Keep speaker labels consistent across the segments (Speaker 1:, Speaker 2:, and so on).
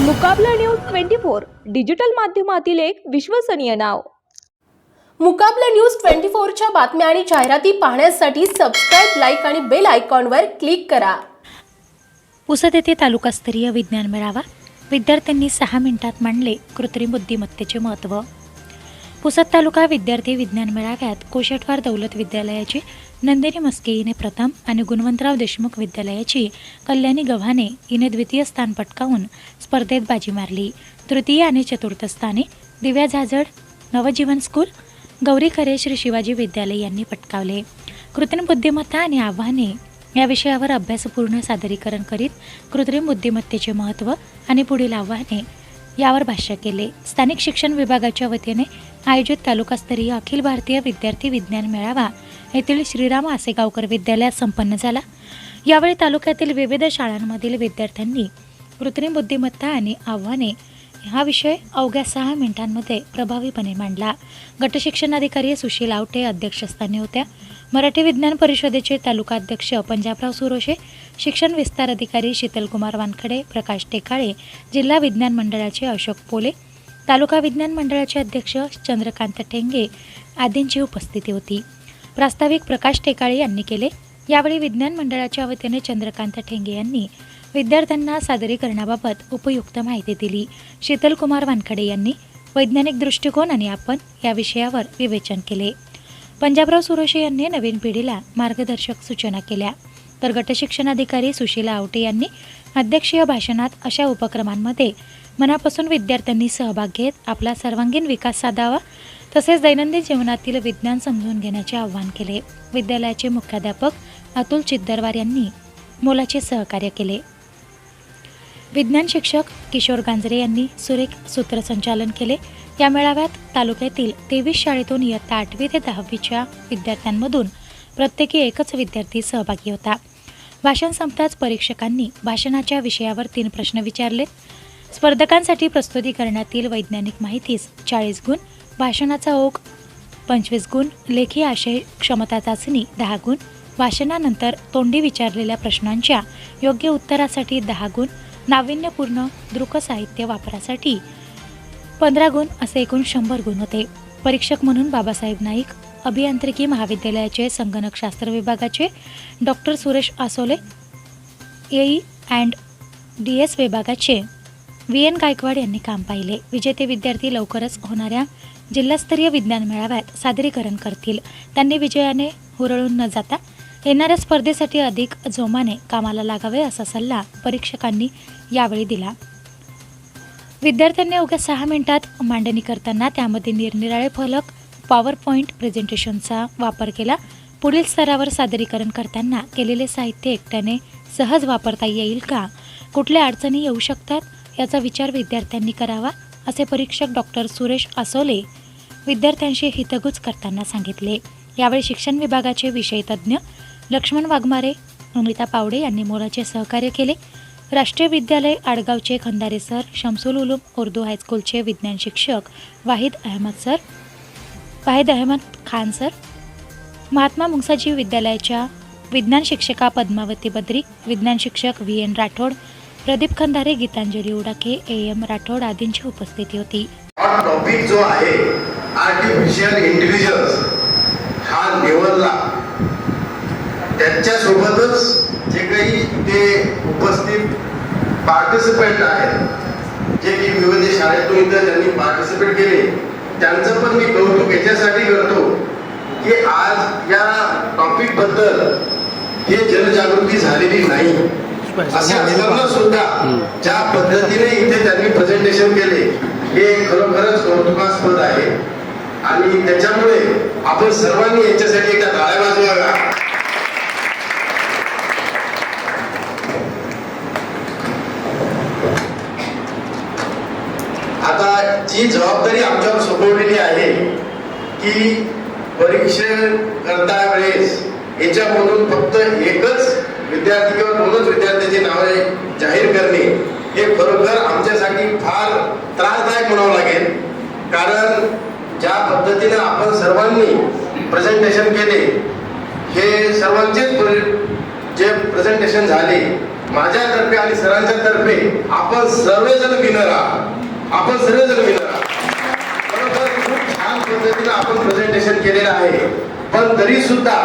Speaker 1: Muqabla news twenty four digital माध्यमातील एक विश्वसनीय नाव.
Speaker 2: मुकाबला न्यूज ट्वेंटी फोरच्या बातम्या आणि जाहिराती पाहण्यासाठी सबस्क्राईब लाईक आणि बेल आयकॉनवर क्लिक करा.
Speaker 3: पुसद येथे तालुकास्तरीय विज्ञान मेळावा. विद्यार्थ्यांनी सहा मिनिटात मांडले कृत्रिम बुद्धिमत्तेचे महत्त्व. पुसद तालुका विद्यार्थी विज्ञान मेळाव्यात कोशेटवार दौलत विद्यालयाची नंदिनी मस्के हिने प्रथम आणि गुणवंतराव देशमुख विद्यालयाची कल्याणी गव्हाणे हिने द्वितीय स्थान पटकावून स्पर्धेत बाजी मारली. तृतीय आणि चतुर्थ स्थानी दिव्या झाजड नवजीवन स्कूल गौरी खरे श्री शिवाजी विद्यालय यांनी पटकावले. कृत्रिम बुद्धिमत्ता आणि आव्हाने या विषयावर अभ्यासपूर्ण सादरीकरण करीत कृत्रिम बुद्धिमत्तेचे महत्त्व आणि पुढील आव्हाने यावर भाष्य केले. स्थानिक शिक्षण विभागाच्या वतीने आयोजित तालुकास्तरीय अखिल भारतीय विद्यार्थी विज्ञान मेळावा येथील श्रीराम आसेगावकर विद्यालयात संपन्न झाला. यावेळी तालुक्यातील विविध शाळांमधील विद्यार्थ्यांनी कृत्रिम बुद्धिमत्ता आणि आव्हाने हा विषय अवघ्या सहा मिनिटांमध्ये प्रभावीपणे मांडला. गटशिक्षणाधिकारी सुशील आवटे अध्यक्षस्थानी होत्या. मराठी विज्ञान परिषदेचे तालुका अध्यक्ष पंजाबराव सुरोशे शिक्षण विस्तार अधिकारी शीतलकुमार वानखडे प्रकाश टेकाळे जिल्हा विज्ञान मंडळाचे अशोक पोले तालुका विज्ञान मंडळाचे अध्यक्ष चंद्रकांत ठेंगे आदींची उपस्थिती होती. प्रास्ताविक प्रकाश टेकाळे यांनी केले. यावेळी विज्ञान मंडळाच्या वतीने चंद्रकांत ठेंगे यांनी विद्यार्थ्यांना सादरीकरणाबाबत उपयुक्त माहिती दिली. शीतलकुमार वानखडे यांनी वैज्ञानिक दृष्टिकोन आणि आपण या विषयावर विवेचन केले. पंजाबराव सुरोशे यांनी नवीन पिढीला मार्गदर्शक सूचना केल्या. तर गटशिक्षणाधिकारी सुशीला आवटे यांनी अध्यक्षीय भाषणात अशा उपक्रमांमध्ये मनापासून विद्यार्थ्यांनी सहभाग घेत आपला सर्वांगीण विकास साधावा तसेच दैनंदिन जीवनातील विज्ञान समजून घेण्याचे आवाहन केले. विद्यालयाचे मुख्याध्यापक अतुल चिद्दरवार यांनी मोलाचे सहकार्य केले. विज्ञान शिक्षक किशोर गांजरे यांनी सुरेख सूत्रसंचालन केले. या मेळाव्यात तालुक्यातील तेवीस शाळेतून इयत्ता आठवी ते दहावीच्या विद्यार्थ्यांमधून प्रत्येकी एकच विद्यार्थी सहभागी होता. भाषण संपताच परीक्षकांनी भाषणाच्या विषयावर तीन प्रश्न विचारले स्पर्धकांसाठी प्रस्तुतीकरणातील वैज्ञानिक माहितीस चाळीस गुण भाषणाचा ओघ पंचवीस गुण लेखी आशय क्षमता चाचणी दहा गुण भाषणानंतर तोंडी विचारलेल्या प्रश्नांच्या योग्य उत्तरासाठी दहा गुण नाविन्यपूर्ण दृक साहित्य वापरासाठी पंधरा गुण असे एकूण शंभर गुण होते. परीक्षक म्हणून बाबासाहेब नाईक अभियांत्रिकी महाविद्यालयाचे संगणकशास्त्र विभागाचे doctor Suresh Asole AI and D S विभागाचे व्ही. एन. गायकवाड यांनी काम पाहिले. विजेते विद्यार्थी लवकरच होणाऱ्या जिल्हास्तरीय विज्ञान मेळाव्यात सादरीकरण करतील. त्यांनी विजयाने हुरळून न जाता येणाऱ्या स्पर्धेसाठी अधिक जोमाने कामाला लागावे असा सल्ला परीक्षकांनी यावेळी दिला. विद्यार्थ्यांनी अवघ्या सहा मिनिटात मांडणी करताना त्यामध्ये निरनिराळे फलक पॉवर पॉईंट प्रेझेंटेशनचा वापर केला. पुढील स्तरावर सादरीकरण करताना केलेले साहित्य एकट्याने सहज वापरता येईल का? कुठल्या अडचणी येऊ शकतात? याचा विचार विद्यार्थ्यांनी करावा असे परीक्षक डॉक्टर सुरेश आसोले विद्यार्थ्यांशी हितगुज करताना सांगितले. यावेळी शिक्षण विभागाचे विषय तज्ज्ञ लक्ष्मण वाघमारे अमिता पावडे यांनी मोलाचे सहकार्य केले. राष्ट्रीय विद्यालय आडगावचे खंदारे सर शमसुल उलूम उर्दू हायस्कूलचे विज्ञान शिक्षक वाहिद अहमद सर वाहिद अहमद खान सर महात्मा मुंगसाजी विद्यालयाच्या विज्ञान शिक्षिका पद्मावती बद्री विज्ञान शिक्षक V N Rathod Pradeep Khandare Geetanjali Udake A M Rathod आदींची उपस्थिती होती.
Speaker 4: हा टॉपिक जो आहे आर्टिफिशियल इंटेलिजन्स हा निवडला त्यांच्यासोबतच जे काही ते उपस्थित पार्टिसिपेंट आहेत जे की विविध शाळेतून इथं त्यांनी पार्टिसिपेट केले त्यांचं पण मी कौतुक याच्यासाठी करतो की आज या टॉपिकबद्दल हे जनजागृती झालेली नाही. असे असताना सुद्धा ज्या पद्धतीने इथे त्यांनी प्रेझेंटेशन केले हे खरोखरच कौतुकास्पद आहे. आणि त्याच्यामुळे आपण सर्वांनी याच्यासाठी एकदा टाळ्या वाजवाव्या आता जी जबाबदारी आमच्यावर सोपवलेली आहे की परीक्षे करता वेळेस याच्यामधून फक्त एकच विद्यार्थी किंवा दोनच विद्यार्थ्याची नावे जाहीर करणे हे खरोखर आमच्यासाठी फार त्रासदायक म्हणावं लागेल. कारण ज्या पद्धतीनं आपण सर्वांनी प्रेझेंटेशन केले हे सर्वांचेच जे प्रेझेंटेशन झाले माझ्यातर्फे आणि सरांच्या तर्फे आपण सर्वजण विनर आहात. आपण सर्वजण विनर आहात. खूप छान पद्धतीनं आपण प्रेझेंटेशन केलेलं आहे. पण तरी सुद्धा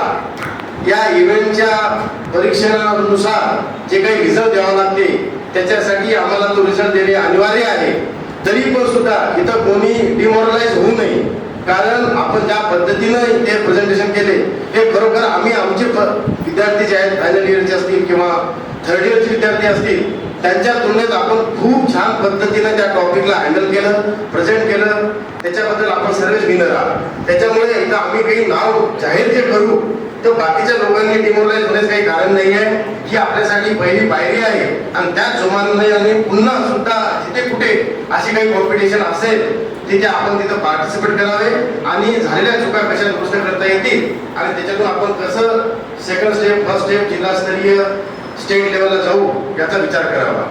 Speaker 4: या इव्हेंटच्या परीक्षणानुसार जे काही रिझल्ट द्यावा लागते त्याच्यासाठी आम्हाला तो रिझल्ट देणे अनिवार्य आहे. तरी पण सुद्धा इथं कोणी डिमोरलाइज होऊ नये. कारण आपण ज्या पद्धतीनं ते प्रेझेंटेशन केले हे खरोखर आम्ही आमचे प- विद्यार्थी जे आहेत फायनल इयरचे असतील किंवा थर्ड इयरचे विद्यार्थी असतील त्यांच्या तुलनेत आपण खूप छान पद्धतीनं त्या टॉपिकला हँडल केलं प्रेझेंट केलं. त्याच्याबद्दल आपण सर्वच विनर आहात त्याच्यामुळे एकदा आम्ही काही नाव जाहीर जे करू तर बाकीच्या लोकांनी डिमोरलाइज होण्याचं काही कारण नाही आहे. ही आपल्यासाठी पहिली पायरी आहे. आणि त्याच जोमाने आणि पुन्हा सुद्धा जिथे कुठे अशी काही कॉम्पिटिशन असेल तिथे आपण तिथं पार्टिसिपेट करावे आणि झालेल्या चुका कशा दुरुस्त करता येतील आणि त्याच्यातून आपण कसं सेकंड स्टेप फर्स्ट स्टेप जिल्हास्तरीय स्टेट लेवलला जाऊ याचा विचार करावा.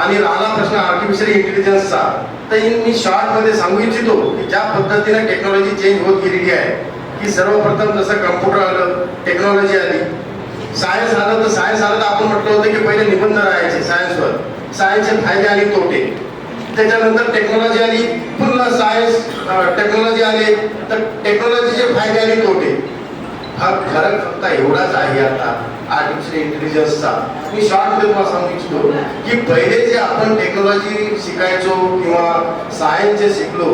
Speaker 4: आणि राहिला प्रश्न आर्टिफिशियल इंटेलिजन्सचा तर मी शॉर्टमध्ये सांगू इच्छितो की ज्या पद्धतीने टेक्नॉलॉजी चेंज होत गेलेली आहे की सर्वप्रथम जसं कम्प्युटर आलं टेक्नॉलॉजी आली. सायन्स आलं तर सायन्स आलं तर आपण म्हटलं होतं की पहिले निबंध राहायचे सायन्सवर सायन्सचे फायदे आणि तोटे. त्याच्यानंतर टेक्नॉलॉजी आली पुन्हा सायन्स टेक्नॉलॉजी आले. तर टेक्नॉलॉजीचे फायदे आणि तोटे. हा फरक फक्त एवढाच आहे आता आर्टिफिशियल इंटेलिजन्सचा मी शॉर्टमध्ये तुम्हाला सांगू इच्छितो की पहिले जे आपण टेक्नॉलॉजी शिकायचो किंवा सायन्स जे शिकलो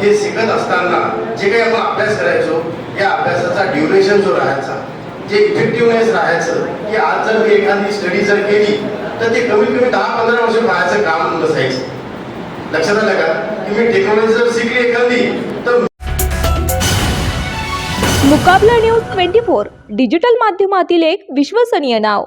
Speaker 4: हे शिकत असताना जे काही आपण अभ्यास करायचो या अभ्यासाचा ड्युरेशन जो राहायचा जे इफेक्टिव्हनेस राहायचं की आज जर मी एखादी स्टडी जर केली तर ते कमीत कमी दहा पंधरा वर्ष पाहायचं काम नसायचं लक्षात आलं का? की मी टेक्नॉलॉजी जर शिकली एखादी तर
Speaker 1: Muqabla news twenty four digital माध्यमातील एक विश्वसनीय नाव.